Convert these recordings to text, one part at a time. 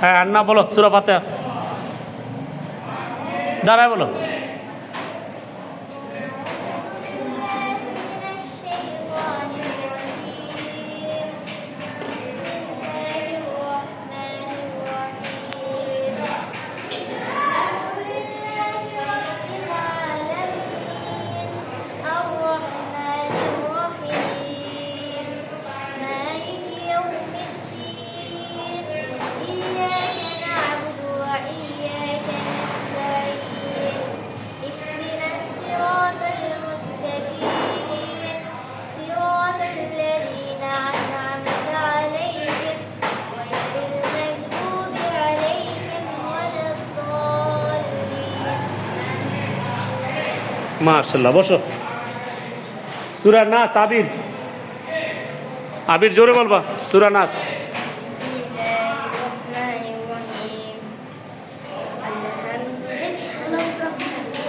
হ্যাঁ আর না বলো সুরা ফাতে দাঁড়ায় বলো। মার্শাল্লাহ বসো সুরা নাস আবির আবির জোরে বলবা সুরা নাস بسم الله الرحمن الرحيم الحمد لله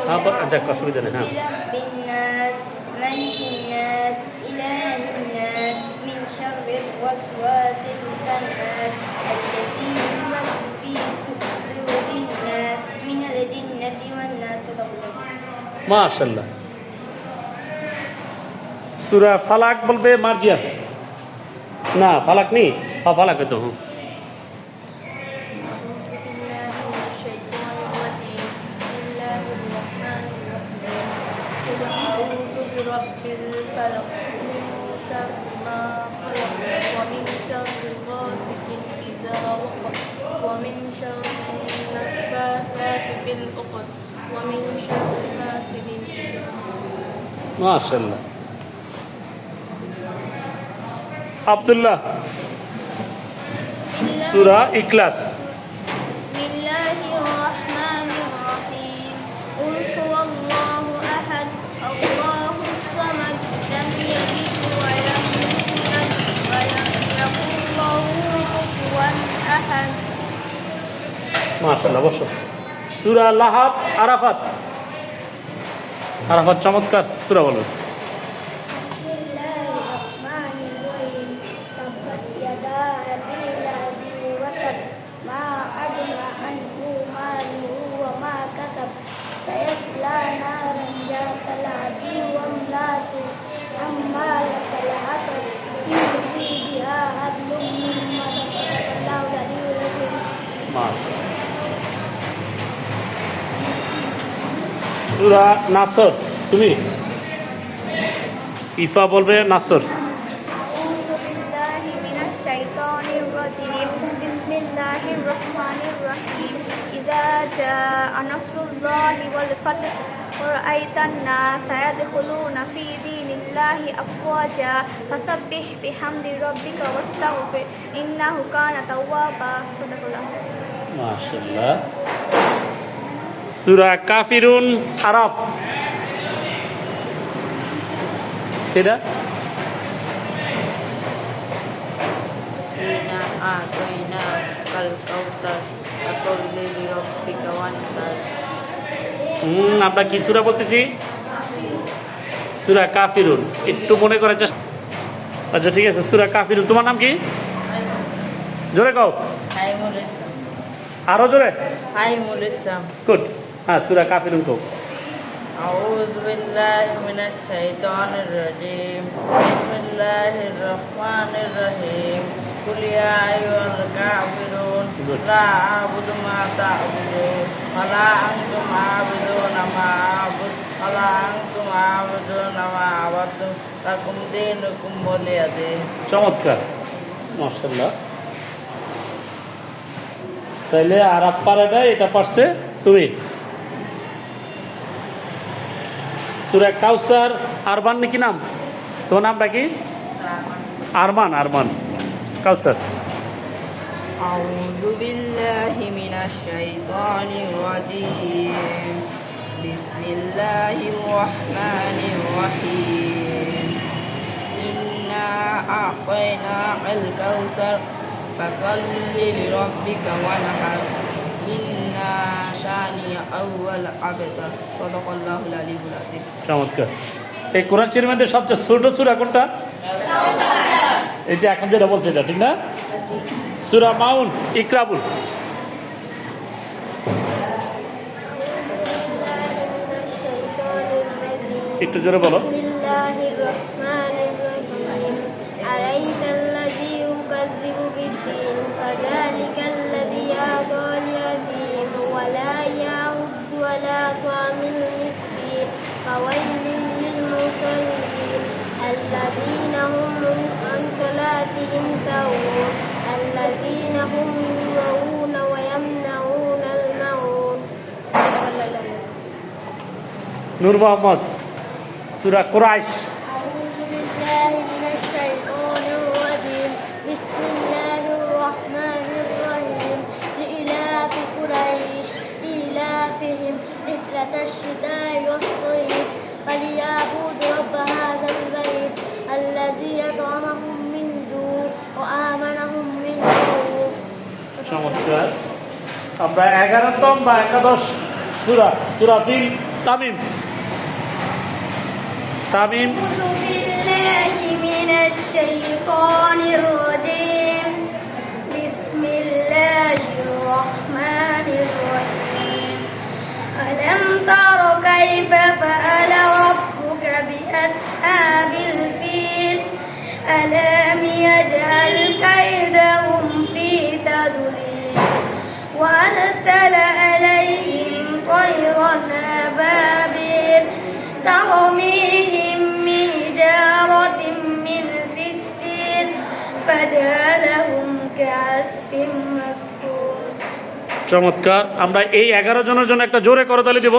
হ্যাঁ ব- যাক অসুবিধা নেই হ্যাঁ رب মাশাল্লাহ সুরা ফালাক বলবে মার্জিয়া না ফালাক নেই হ্যাঁ ফালাক তো হুম أعوذ برب الفلق من شر ما خلق ومن شر غاسق إذا وقب ومن شر ما شاء الله عبد الله. سورة إكلاس بسم الله الرحمن الرحيم. قل هو الله أحد. الله الصمد. لم يلد ولم يولد ولم يكن له كفوا أحد. ما شاء الله بشر. سورة لهب عرفت আরাফাত চমৎকার সুরা বলো সুরা নাসর তুমি ইফা বলবে নাসর أعوذ بالله من الشيطان الرجيم بسم الله الرحمن الرحيم إذا جاء نصر الله والفتح ورأيت الناس يدخلون في دين الله أفواجا فسبح بحمد ربك واستغفر إنه كان توابا صدق الله মাশাল্লাহ সুরা কাফিরুন আরফ। সেটা হুম আমরা কি সুরা বলতেছি? সুরা কাফিরুন। একটু মনে করার চেষ্টা আচ্ছা ঠিক আছে সুরা কাফিরুন। তোমার নাম কি? জোরে কও। আরও জোরে। গুড। হ্যাঁ সুরা কাফিরুন কও أعوذ بالله من الشيطان الرجيم بسم الله الرحمن الرحيم قل يا أيها الكافرون لا أعبد ما تعبدون ولا أنتم عابدون ما أعبد ولا أنتم عابدون ما عبدت لكم دينكم ولي دين চমৎকার মার্শাল্লাহ তাইলে আর পারাটা এটা পারছে তুমি সুরা কাউসার আরবান নাকি নাম তোমার নামটা কি আরমান আরমান কাউসার أعوذ بالله من الشيطان الرجيم بسم الله الرحمن الرحيم إنا أعطيناك الكوثر فصل لربك وانحر إنا এই কোরআন মধ্যে সবচেয়ে ছোট সুরা কোনটা? এই এখন যেটা বলছে এটা ঠিক না? সুরা মাউন ইকরাবুল। একটু জোরে বলো। আলাইকাল্লাযী ইউকাযযিবু বিদ্দীন ফাযালিকা الذين هم يؤمنون ويمنعون المعون نور محمد سورة قريش. أعوذ بالله من الشيطان الرجيم. بسم الله الرحمن الرحيم. لإلاف قريش إلافهم رحلة الشتاء والصيف. فليعبدوا رب هذا البيت الذي أطعمهم চমৎকার আমরা এগারোতম বা একাদশ সুরা সুরা ফিল তামিম তামিম أعوذ بالله من الشيطان الرجيم بسم الله الرحمن الرحيم ألم تر كيف فعل ربك بأصحاب الفيل ألم يجعل وأرسل عليهم طيرا أبابيل ترميهم من جارة من سجيل فجعلهم كعصف مكتوب চমৎকার আমরা এই এগারো জনের জন্য একটা জোরে করতালি দেব